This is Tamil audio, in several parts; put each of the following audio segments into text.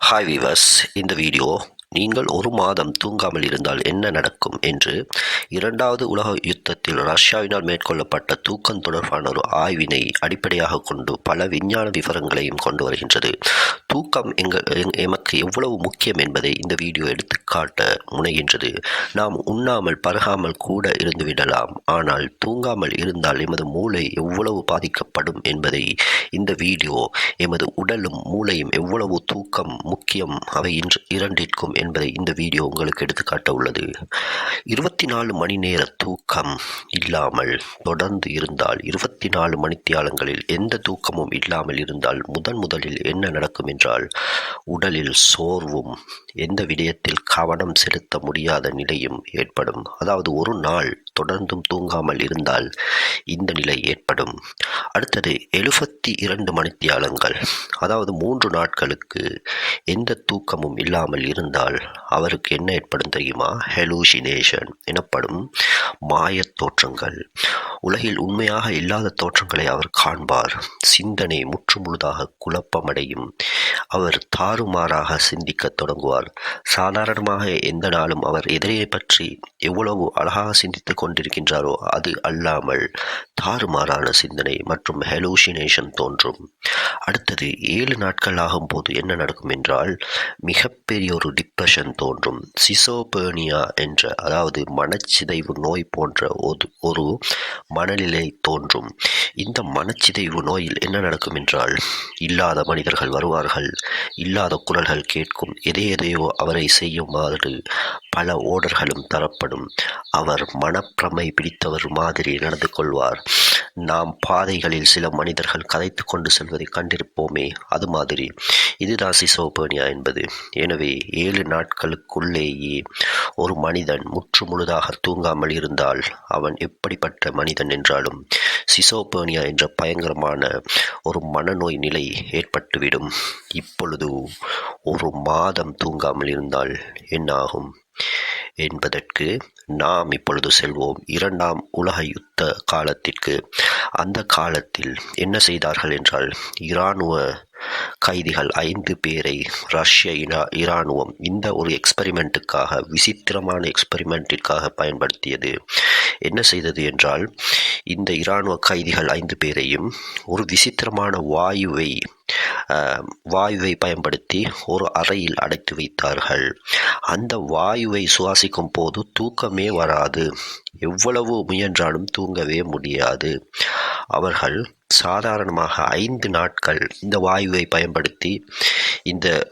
ஹாய் வீவர்ஸ் இந்த வீடியோ நீங்கள் ஒரு மாதம் தூங்காமல் இருந்தால் என்ன நடக்கும் என்று இரண்டாவது உலக யுத்தத்தில் ரஷ்யாவினால் மேற்கொள்ளப்பட்ட தூக்கம் தொடர்பான ஒரு ஆய்வினை அடிப்படையாக கொண்டு பல விஞ்ஞான விவரங்களையும் கொண்டு வருகின்றது. தூக்கம் எங்கள் எங்- எமக்கு எவ்வளவு முக்கியம் என்பதை இந்த வீடியோ எடுத்துக்காட்ட முனைகின்றது. நாம் உண்ணாமல் பருகாமல் கூட இருந்துவிடலாம் ஆனால் தூங்காமல் இருந்தால் எமது மூளை எவ்வளவு பாதிக்கப்படும் என்பதை இந்த வீடியோ எமது உடலும் மூளையும் எவ்வளவு தூக்கம் முக்கியம் அவை இன்று இரண்டிற்கும் என்பதை இந்த வீடியோ உங்களுக்கு எடுத்துக்காட்ட உள்ளது. இருபத்தி நாலு மணி நேர தூக்கம் இல்லாமல் தொடர்ந்து இருந்தால் இருபத்தி நாலு மணித்தியாலங்களில் எந்த தூக்கமும் இல்லாமல் இருந்தால் முதன் முதலில் என்ன நடக்கும் என்றால் உடலில் சோர்வும் எந்த விடயத்தில் கவனம் செலுத்த முடியாத நிலையும் ஏற்படும். அதாவது ஒரு நாள் தொடர்ந்தும் தூங்காமல் இருந்தால் இந்த நிலை ஏற்படும். அடுத்தது எழுபத்தி இரண்டு மணித்தியாலங்கள். அதாவது மூன்று நாட்களுக்கு எந்த தூக்கமும் இல்லாமல் இருந்தால் அவருக்கு என்ன ஏற்படும் தெரியுமா? ஹெலூசினேஷன் எனப்படும் மாயத் தோற்றங்கள். உலகில் உண்மையாக இல்லாத தோற்றங்களை அவர் காண்பார். சிந்தனை முற்றுமுழுதாக குழப்பமடையும் அவர் தாறுமாறாக சிந்திக்கத் தொடங்குவார். சாதாரணமாக எந்த நாளும் அவர் எதிரையை பற்றி எவ்வளவு அழகாக சிந்தித்துக் கொண்டிருக்கின்றாரோ அது அல்லாமல் தாறுமாறான சிந்தனை மற்றும் ஹெலூசினேஷன் தோன்றும். அடுத்தது ஏழு நாட்கள் ஆகும் போது என்ன நடக்கும் என்றால் மிகப்பெரிய ஒரு டிப்ரெஷன் தோன்றும். சிசோபேனியா என்ற அதாவது மனச்சிதைவு நோய் போன்ற ஒரு ஒரு மனநிலை தோன்றும். இந்த மனச்சிதைவு நோயில் என்ன நடக்கும் என்றால் இல்லாத மனிதர்கள் வருவார்கள் இல்லாத குரல்கள் கேட்கும் எதை எதையோ அவரை செய்யுமாறு பல ஓடர்களும் தரப்படும். அவர் மனப்பிரமை பிடித்தவர் மாதிரி நடந்து கொள்வார். நாம் பாதைகளில் சில மனிதர்கள் கதைத்து கொண்டு செல்வதை கண்டிருப்போமே அது மாதிரி. இதுதான் சிசோபேனியா என்பது. எனவே ஏழு நாட்களுக்குள்ளேயே ஒரு மனிதன் முற்று முழுதாக தூங்காமல் இருந்தால் அவன் எப்படிப்பட்ட மனிதன் என்றாலும் சிசோபேனியா என்ற பயங்கரமான ஒரு மனநோய் நிலை ஏற்பட்டுவிடும். இப்பொழுது ஒரு மாதம் தூங்காமல் இருந்தால் என்ன ஆகும் என்பதற்கு நாம் இப்பொழுது செல்வோம் இரண்டாம் உலக யுத்த காலத்திற்கு. அந்த காலத்தில் என்ன செய்தார்கள் என்றால் இராணுவ கைதிகள் ஐந்து பேரை ரஷ்ய இரா இராணுவம் இந்த ஒரு எக்ஸ்பெரிமெண்ட்டுக்காக விசித்திரமான எக்ஸ்பெரிமெண்ட்டிற்காக பயன்படுத்தியது. என்ன செய்தது என்றால் இந்த இராணுவ கைதிகள் ஐந்து பேரையும் ஒரு விசித்திரமான வாயுவை வாயுவை பயன்படுத்தி ஒரு அறையில் அடைத்து வைத்தார்கள். அந்த வாயுவை சுவாசிக்கும் போது தூக்கம் வராது. எவ்வளவு முயன்றாலும் தூங்கவே முடியாது. அவர்கள் சாதாரணமாக ஐந்து நாட்கள் இந்த வாயுவை பயன்படுத்தி இந்த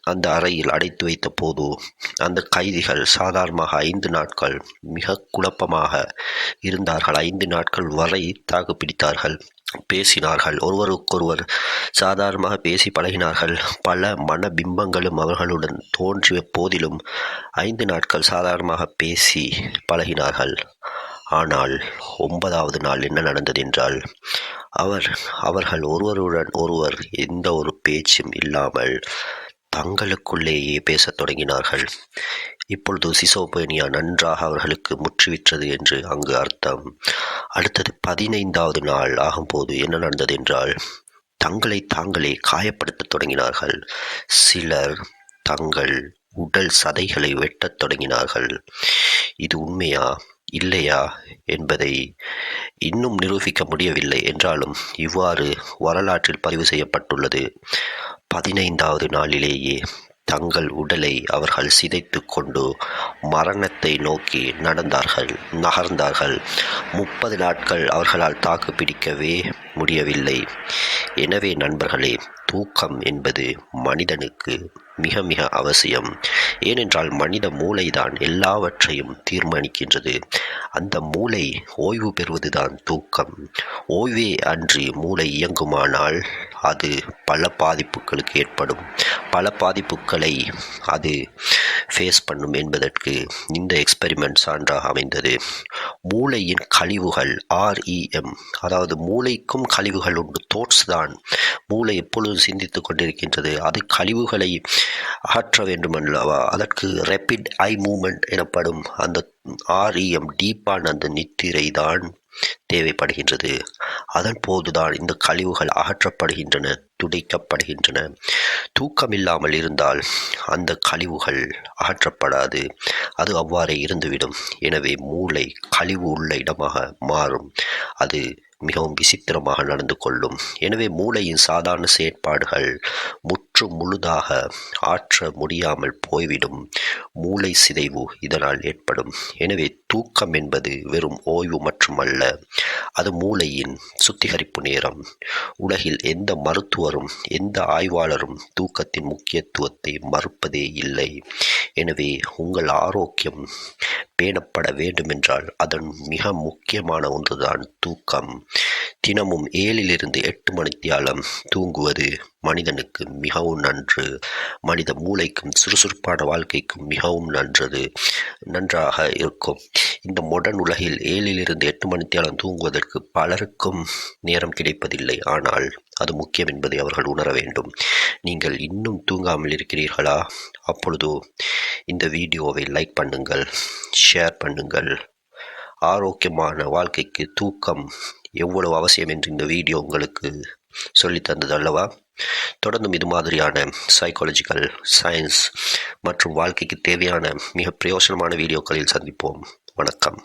அந்த அறையில் அடைத்து வைத்த போது அந்த கைதிகள் சாதாரணமாக ஐந்து நாட்கள் மிக குழப்பமாக இருந்தார்கள். ஐந்து நாட்கள் வரை தாக்கு பிடித்தார்கள் பேசினார்கள். ஒருவருக்கொருவர் சாதாரணமாக பேசி பழகினார்கள். பல மன பிம்பங்களும் அவர்களுடன் தோன்றிய போதிலும் ஐந்து நாட்கள் சாதாரணமாக பேசி பழகினார்கள். ஆனால் ஒன்பதாவது நாள் என்ன நடந்தது என்றால் அவர் அவர்கள் ஒருவருடன் ஒருவர் எந்த ஒரு பேச்சும் இல்லாமல் தங்களுக்குள்ளேயே பேசத் தொடங்கினார்கள். இப்பொழுது சிசோபேனியா நன்றாக அவர்களுக்கு முற்றுவிற்றது என்று அங்கு அர்த்தம். அடுத்தது பதினைந்தாவது நாள் ஆகும்போது என்ன நடந்தது என்றால் தங்களை தாங்களே காயப்படுத்தத் தொடங்கினார்கள். சிலர் தங்கள் உடல் சதைகளை வெட்டத் தொடங்கினார்கள். இது உண்மையா? இல்லையா என்பதை இன்னும் நிரூபிக்க முடியவில்லை என்றாலும் இவ்வாறு வரலாற்றில் பதிவு செய்யப்பட்டுள்ளது. பதினைந்தாவது நாளிலேயே தங்கள் உடலை அவர்கள் சிதைத்து கொண்டு மரணத்தை நோக்கி நடந்தார்கள் நகர்ந்தார்கள். முப்பது நாட்கள் அவர்களால் தாக்கு பிடிக்கவே முடியவில்லை. எனவே நண்பர்களே தூக்கம் என்பது மனிதனுக்கு மிக மிக அவசியம். ஏனென்றால் மனித மூளைதான் எல்லாவற்றையும் தீர்மானிக்கின்றது. அந்த மூளை ஓய்வு பெறுவதுதான் தூக்கம். ஓய்வே அன்றி மூளை இயங்குமானால் அது பல பாதிப்புகளுக்கு ஏற்படும். பல பாதிப்புகளை அது ஃபேஸ் பண்ணும் என்பதற்கு இந்த எக்ஸ்பெரிமெண்ட் சான்றாக அமைந்தது. மூளையின் கழிவுகள் ஆர்இஎம் அதாவது மூளைக்கும் கழிவுகள் உண்டு தோட்ஸ் தான். மூளை எப்பொழுதும் சிந்தித்துக் கொண்டிருக்கின்றது. அது கழிவுகளை அகற்ற வேண்டுமல்லவா? அதற்கு ரெப்பிட் ஐ மூமெண்ட் எனப்படும் அந்த ஆர்இஎம் டீப்பான அந்த நித்திரை தான் தேவைப்படுகின்றது. அதன் போதுதான் இந்த கழிவுகள் அகற்றப்படுகின்றன துடைக்கப்படுகின்றன. தூக்கமில்லாமல் இருந்தால் அந்த கழிவுகள் அகற்றப்படாது. அது அவ்வாறே இருந்துவிடும். எனவே மூளை கழிவு உள்ள இடமாக மாறும். அது மிகவும் விசித்திரமாக நடந்து கொள்ளும். எனவே மூளையின் சாதாரண செயற்பாடுகள் முற்று முழுதாக ஆற்ற முடியாமல் போய்விடும். மூளை சிதைவு இதனால் ஏற்படும். எனவே தூக்கம் என்பது வெறும் ஓய்வு மட்டுமல்ல அது மூளையின் சுத்திகரிப்பு நேரம். உலகில் எந்த மருத்துவரும் எந்த ஆய்வாளரும் தூக்கத்தின் முக்கியத்துவத்தை மறுப்பதே இல்லை. எனவே உங்கள் ஆரோக்கியம் பேணப்பட வேண்டுமென்றால் அதன் மிக முக்கியமான ஒன்றுதான் தூக்கம். தினமும் ஏழிலிருந்து எட்டு மணித்தியாலம் தூங்குவது மனிதனுக்கு மிகவும் நன்று. மனித மூளைக்கும் சுறுசுறுப்பான வாழ்க்கைக்கும் மிகவும் நன்றது நன்றாக இருக்கும். இந்த மொடர்ன் உலகில் ஏழிலிருந்து எட்டு மணித்தியாலம் தூங்குவதற்கு பலருக்கும் நேரம் கிடைப்பதில்லை. ஆனால் அது முக்கியம் என்பதை அவர்கள் உணர வேண்டும். நீங்கள் இன்னும் தூங்காமல் இருக்கிறீர்களா? அப்பொழுதோ இந்த வீடியோவை லைக் பண்ணுங்கள் ஷேர் பண்ணுங்கள். ஆரோக்கியமான வாழ்க்கைக்கு தூக்கம் எவ்வளவு அவசியம் என்று இந்த வீடியோ உங்களுக்கு சொல்லித் தந்தது அல்லவா? தொடர்ந்தும் இது மாதிரியான சைக்காலஜிக்கல் சயின்ஸ் மற்றும் வாழ்க்கைக்கு தேவையான மிக பிரயோசனமான வீடியோக்களில் சந்திப்போம். வணக்கம்.